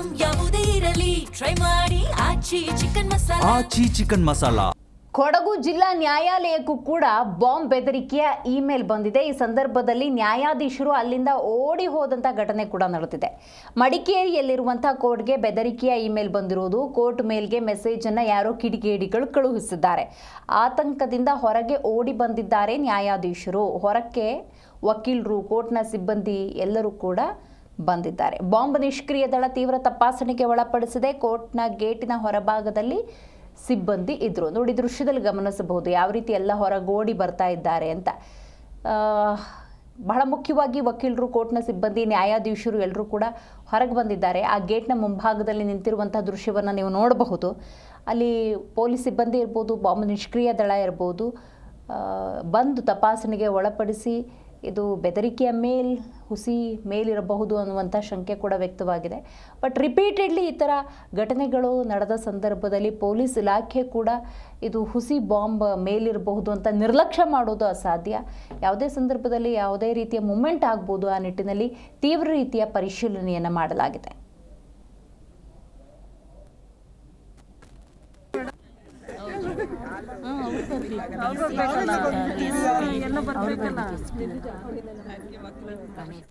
Item ಯಾವುದೇ ಇರಲಿ. Try ಮಾಡಿ. ಆಚಿ ಚಿಕನ್ ಮಸಾಲಾ. ಆಚಿ ಚಿಕನ್ ಮಸಾಲಾ. ಕೊಡಗು ಜಿಲ್ಲಾ ನ್ಯಾಯಾಲಯಕ್ಕೂ ಕೂಡ ಬಾಂಬ್ ಬೆದರಿಕೆಯ ಇಮೇಲ್ ಬಂದಿದೆ. ಈ ಸಂದರ್ಭದಲ್ಲಿ ನ್ಯಾಯಾಧೀಶರು ಅಲ್ಲಿಂದ ಓಡಿ ಹೋದಂಥ ಘಟನೆ ಕೂಡ ನಡೆದಿದೆ. ಮಡಿಕೇರಿಯಲ್ಲಿರುವಂಥ ಕೋರ್ಟ್ಗೆ ಬೆದರಿಕೆಯ ಇಮೇಲ್ ಬಂದಿರುವುದು ಕೋರ್ಟ್ ಮೇಲ್ಗೆ ಮೆಸೇಜನ್ನು ಯಾರೋ ಕಿಡಿಗೇಡಿಗಳು ಕಳುಹಿಸಿದ್ದಾರೆ. ಆತಂಕದಿಂದ ಹೊರಗೆ ಓಡಿ ಬಂದಿದ್ದಾರೆ ನ್ಯಾಯಾಧೀಶರು. ಹೊರಕ್ಕೆ ವಕೀಲರು ಕೋರ್ಟ್ನ ಸಿಬ್ಬಂದಿ ಎಲ್ಲರೂ ಕೂಡ ಬಂದಿದ್ದಾರೆ. ಬಾಂಬ್ ನಿಷ್ಕ್ರಿಯ ದಳ ತೀವ್ರ ತಪಾಸಣೆಗೆ ಒಳಪಡಿಸಿದೆ ಕೋರ್ಟ್ನ ಗೇಟಿನ ಹೊರಭಾಗದಲ್ಲಿ ಸಿಬ್ಬಂದಿ ಇದ್ರು. ನೋಡಿ, ದೃಶ್ಯದಲ್ಲಿ ಗಮನಿಸಬಹುದು ಯಾವ ರೀತಿ ಎಲ್ಲ ಹೊರಗೋಡಿ ಬರ್ತಾ ಇದ್ದಾರೆ ಅಂತ. ಬಹಳ ಮುಖ್ಯವಾಗಿ ವಕೀಲರು, ಕೋರ್ಟ್ನ ಸಿಬ್ಬಂದಿ, ನ್ಯಾಯಾಧೀಶರು ಎಲ್ಲರೂ ಕೂಡ ಹೊರಗೆ ಬಂದಿದ್ದಾರೆ. ಆ ಗೇಟ್ನ ಮುಂಭಾಗದಲ್ಲಿ ನಿಂತಿರುವಂತಹ ದೃಶ್ಯವನ್ನು ನೀವು ನೋಡಬಹುದು. ಅಲ್ಲಿ ಪೊಲೀಸ್ ಸಿಬ್ಬಂದಿ ಇರ್ಬೋದು, ಬಾಂಬ್ ನಿಷ್ಕ್ರಿಯ ದಳ ಇರ್ಬೋದು ಬಂದು ತಪಾಸಣೆಗೆ ಒಳಪಡಿಸಿ ಇದು ಬೆದರಿಕೆಯ ಮೇಲ್, ಹುಸಿ ಮೇಲಿರಬಹುದು ಅನ್ನುವಂಥ ಶಂಕೆ ಕೂಡ ವ್ಯಕ್ತವಾಗಿದೆ. ಬಟ್ ರಿಪೀಟೆಡ್ಲಿ ಈ ಥರ ಘಟನೆಗಳು ನಡೆದ ಸಂದರ್ಭದಲ್ಲಿ ಪೊಲೀಸ್ ಇಲಾಖೆ ಕೂಡ ಇದು ಹುಸಿ ಬಾಂಬ್ ಮೇಲಿರಬಹುದು ಅಂತ ನಿರ್ಲಕ್ಷ್ಯ ಮಾಡೋದು ಅಸಾಧ್ಯ. ಯಾವುದೇ ಸಂದರ್ಭದಲ್ಲಿ ಯಾವುದೇ ರೀತಿಯ ಮೂಮೆಂಟ್ ಆಗ್ಬೋದು ಆ ನಿಟ್ಟಿನಲ್ಲಿ ತೀವ್ರ ರೀತಿಯ ಪರಿಶೀಲನೆಯನ್ನು ಮಾಡಲಾಗಿದೆ. ಎಲ್ಲ ಬರ್ಬೇಕಲ್ಲ